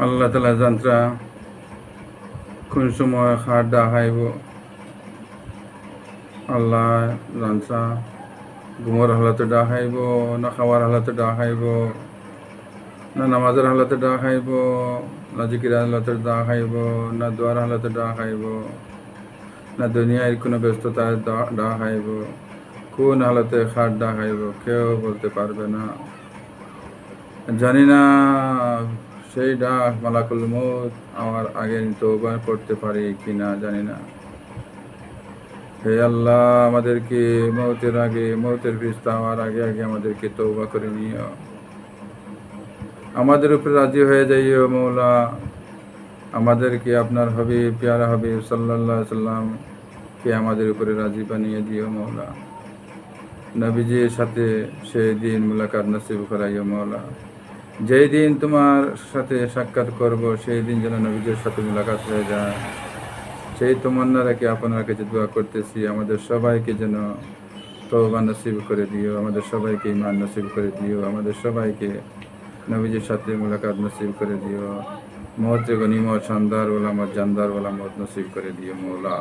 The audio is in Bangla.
আল্লাহ তালা যন্ত্রা কোন সময় খাট ডাহাইব আল্লাহ যন্ত্রা ঘুমর হালাতে ডাহাইব না খাওয়ার হালাতে ডাহাইব না নামাজের হালাতে ডাহাইব না জিকির হালাতে ডাহাইব না দোয়ার হালাতে ডাহাইব না দুনিয়ার কোনো ব্যস্ততায় ডাহাইব কোন হালাতে খাট ডাহাইব কেউ বলতে পারবে না। জানি না সেই ডাক মালাকুল মত আমার আগে তৌবা করতে পারি কি না জানি না। হে আল্লাহ, আমাদেরকে মৌতের আগে মৌতের ফিস্তা হওয়ার আগে আগে আমাদেরকে তৌবা করে নিও। আমাদের উপরে রাজি হয়ে যাইও মৌলা। আমাদেরকে আপনার হবে পেয়ারা হবে সাল্লাম কে আমাদের উপরে রাজি বানিয়ে দিও মৌলা। নবীজির সাথে সেই দিন মুলাকাত নসিব করাইও মৌলা। যেই দিন তোমার সাথে সাক্ষাৎ করব, সেই দিন যেন নবীজের সাথে মুলাকাত হয়ে যায়। সেই তমন্না রেখে আপনার কাছে দোয়া করতেছি, আমাদের সবাইকে যেন তওবা নসিব করে দিও, আমাদের সবাইকে ইমান নসিব করে দিও, আমাদের সবাইকে নবীজির সাথে মুলাকাত নসিব করে দিও। মহতে গনিমত শানদার ওলামত জানদার ওলামত নসিব করে দিও, মৌলা।